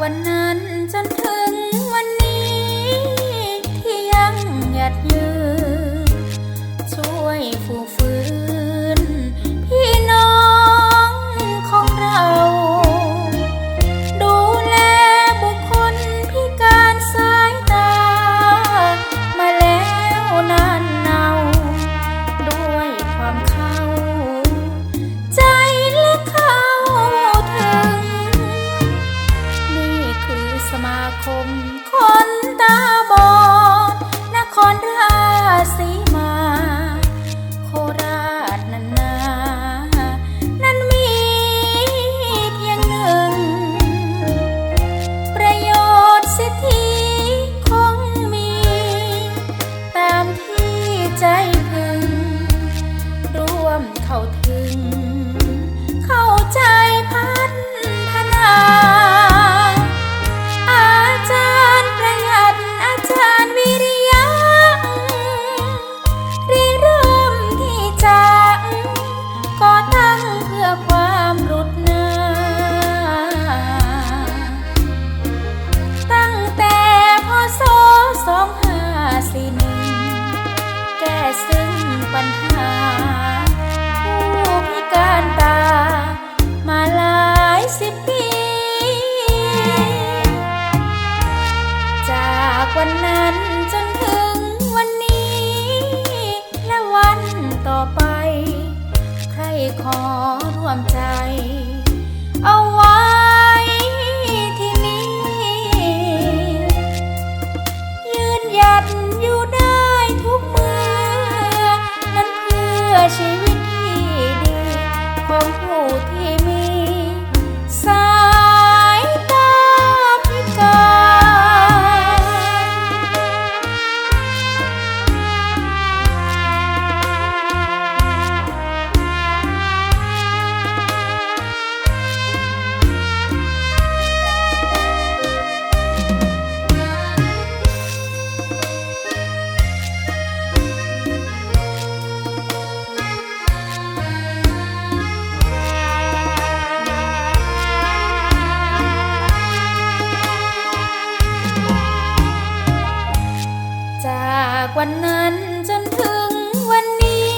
วันนั้นจนถึงวันนี้ ที่ยังหยัดยืน สองห้าสี่หนึ่งแก้ซึ่งปัญหา ผู้พิการตา มาหลายสิบปี จากวันนั้นจนถึงวันนี้ และวันต่อไป ใครขอร่วมใจ วันนั้นจนถึงวันนี้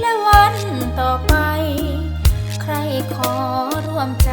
และวันต่อไป ใครขอร่วมใจ